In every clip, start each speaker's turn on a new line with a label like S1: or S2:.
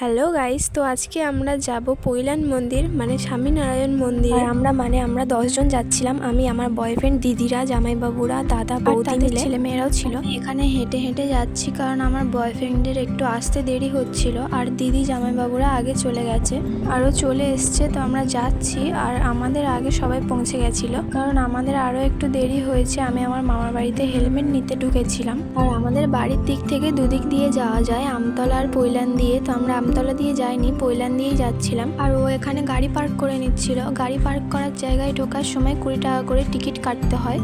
S1: Hello guys তো আজকে আমরা যাব পৈলান মন্দির মানে স্বামীনারায়ণ মন্দির। আর আমরা মানে আমরা দশজন যাচ্ছিলাম আমি আমার বয়ফ্রেন্ড দিদিরা জামাইবাবুরা দাদা বৌদি মিলে। ছেলে। মেয়েরাও ছিল এখানে হেঁটে হেঁটে যাচ্ছি কারণ আমার বয়ফ্রেন্ডের একটু আসতে দেরি হচ্ছিল আর দিদি জামাইবাবুরা আগে চলে গেছে। আরও চলে এসছে তো আমরা যাচ্ছি আর আমাদের আগে সবাই পৌঁছে গেছিল। কারণ আমাদের আরও একটু দেরি হয়েছে আমি আমার মামার বাড়িতে হেলমেট নিতে ঢুকেছিলাম। আর আমাদের বাড়ির দিক থেকে দুদিক দিয়ে যাওয়া যায় আমতলা আর পৈলান দিয়ে তো আমরা আমতলা দিয়ে যায়নি পৈলান দিয়েই যাচ্ছিলাম। আর ও এখানে গাড়ি পার্ক করে নিচ্ছিল। গাড়ি পার্ক করার জায়গায় ঢোকার সময় কুড়ি টাকা করে টিকিট কাটতে হয়।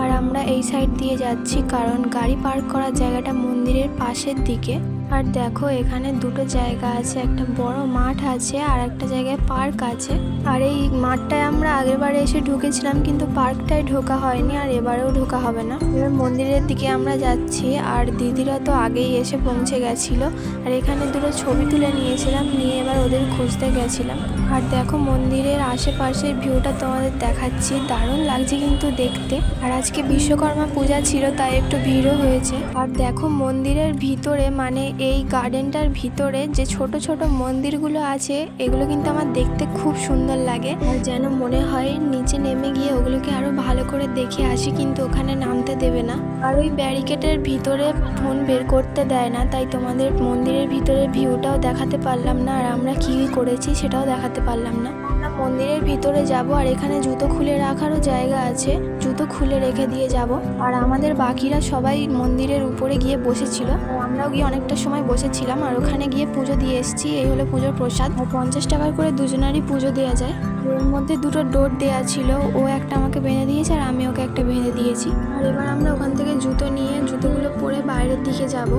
S1: আর আমরা এই সাইড দিয়ে যাচ্ছি, কারণ গাড়ি পার্ক করার জায়গাটা মন্দিরের পাশের দিকে। আর দেখো, এখানে দুটো জায়গা আছে, একটা বড় মাঠ আছে আর একটা জায়গায় পার্ক আছে। আর এই মাঠটায় আমরা আগের বারে এসে ঢুকেছিলাম, কিন্তু পার্কটায় ঢোকা হয়নি আর এবারেও ঢোকা হবে না। এবার মন্দিরের দিকে আমরা যাচ্ছি আর দিদিরা তো আগেই এসে পৌঁছে গেছিল। আর এখানে দুটো ছবি তুলে নিয়েছিলাম, নিয়ে এবার ওদের খুঁজতে গেছিলাম। আর দেখো, মন্দিরের আশেপাশের ভিউটা তোমাদের দেখাচ্ছি। দারুণ লাগছে কিন্তু দেখতে। আর আজকে বিশ্বকর্মা পূজা ছিল, তাই একটু ভিড়ও হয়েছে। আর দেখো, মন্দিরের ভিতরে মানে এই গার্ডেনটার ভিতরে যে ছোট ছোট মন্দিরগুলো আছে, এগুলো কিন্তু আমার দেখতে খুব সুন্দর লাগে। যেন মনে হয় নিচে নেমে গিয়ে ওগুলোকে আরও ভালো করে দেখে আসি, কিন্তু ওখানে নামতে দেবে না। আর ওই ব্যারিকেডের ভিতরে ফোন বের করতে দেয় না, তাই তোমাদের মন্দিরের ভিতরের ভিউটাও দেখাতে পারলাম না, আর আমরা কি করেছি সেটাও দেখাতে পারলাম না। আমরা মন্দিরের ভিতরে যাব আর এখানে জুতো খুলে রাখারও জায়গা আছে। জুতো খুলে রেখে দিয়ে যাব। আর আমাদের বাকিরা সবাই মন্দিরের উপরে গিয়ে বসেছিল। আমরাও গিয়ে অনেকটা সময় বসেছিলাম আর ওখানে গিয়ে পুজো দিয়ে এসেছি। এই হলো পুজোর প্রসাদ। আর পঞ্চাশ টাকার করে দুজনারই পুজো দেওয়া যায়। ওর মধ্যে দুটো ডোর দেওয়া ছিল। ও একটা আমাকে বেঁধে দিয়েছে আর আমি ওকে একটা বেঁধে দিয়েছি। আর এবার আমরা ওখান থেকে জুতো নিয়ে জুতোগুলো পরে বাইরের দিকে যাব।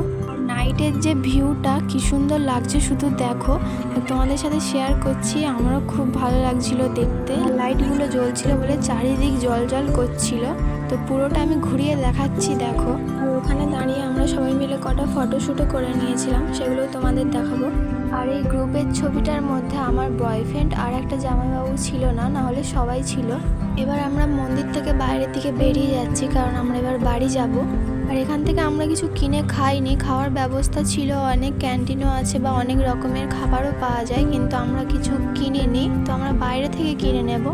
S1: নাইটের যে ভিউটা কি সুন্দর লাগছে শুধু দেখো। তোমাদের সাথে শেয়ার করছি, আমারও খুব ভালো লাগছিল দেখতে। লাইটগুলো জ্বলছিল বলে চারিদিক জল জল করছিল। তো পুরোটা আমি ঘুরিয়ে দেখাচ্ছি, দেখো। আর ওখানে দাঁড়িয়ে আমরা সবাই মিলে কটা ফটোশ্যুটও করে নিয়েছিলাম সেগুলো তোমাদের দেখাবো। আর এই গ্রুপের ছবিটার মধ্যে আমার বয়ফ্রেন্ড আর একটা জামাইবাবু ছিল না না হলে সবাই ছিল। এবার আমরা মন্দির থেকে বাইরের দিকে বেরিয়ে যাচ্ছি, কারণ আমরা এবার বাড়ি যাব। আর এখান থেকে আমরা কিছু কিনে খাইনি, খাওয়ার ব্যবস্থা ছিল অনেক, ক্যান্টিনও আছে বা অনেক রকমের খাবারও পাওয়া যায়, কিন্তু আমরা কিছু কিনে কিনিনি। তো আমরা বাইরে থেকে কিনে নেব।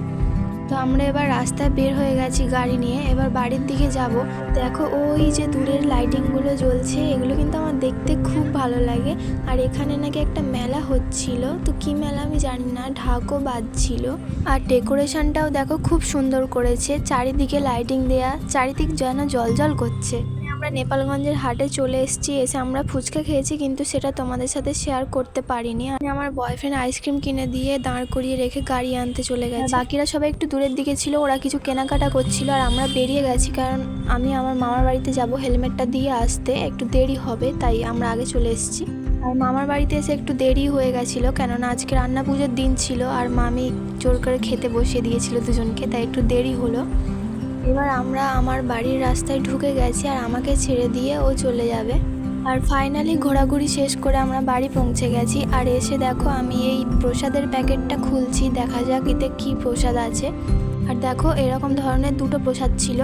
S1: তো আমরা এবার রাস্তায় বের হয়ে গেছি গাড়ি নিয়ে। এবার বাড়ির দিকে যাব। দেখো, ওই যে দূরের লাইটিংগুলো জ্বলছে, এগুলো কিন্তু আমার দেখতে খুব ভালো লাগে। আর এখানে নাকি একটা মেলা হচ্ছিল। তো কি মেলা আমি জানি না, ঢাকও বাজছিল। আর ডেকোরেশনটাও দেখো খুব সুন্দর করেছে। চারিদিকে লাইটিং দেয়া, চারিদিক যেন জল জল করছে। আমরা নেপালগঞ্জের হাটে চলে এসেছি, এসে আমরা ফুচকা খেয়েছি, কিন্তু সেটা তোমাদের সাথে শেয়ার করতে পারিনি। আমি আমার বয়ফ্রেন্ড আইসক্রিম কিনে দিয়ে দাঁড় করিয়ে রেখে গাড়ি আনতে চলে গেছে। বাকিরা সবাই একটু দূরের দিকে ছিল, ওরা কিছু কেনাকাটা করছিল, আর আমরা বেরিয়ে গেছি, কারণ আমি আমার মামার বাড়িতে যাব, হেলমেটটা দিয়ে আসতে একটু দেরি হবে, তাই আমরা আগে চলে এসেছি। আর মামার বাড়িতে এসে একটু দেরি হয়ে গেছিল, কেননা আজকে রান্না পুজোর দিন ছিল, আর মামি জোর করে খেতে বসিয়ে দিয়েছিল দুজনকে, তাই একটু দেরি হলো। এবার আমরা আমার বাড়ির রাস্তায় ঢুকে গেছি আর আমাকে ছেড়ে দিয়ে ও চলে যাবে। আর ফাইনালি ঘোরাঘুরি শেষ করে আমরা বাড়ি পৌঁছে গেছি। আর এসে দেখো আমি এই প্রসাদের প্যাকেটটা খুলছি, দেখা যাক এতে কী প্রসাদ আছে। আর দেখো এরকম ধরনের দুটো প্রসাদ ছিল,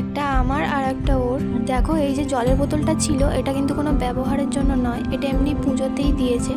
S1: একটা আমার আর একটা ওর। দেখো এই যে জলের বোতলটা ছিল, এটা কিন্তু কোনো ব্যবহারের জন্য নয়, এটা এমনি পুজোতেই দিয়েছে।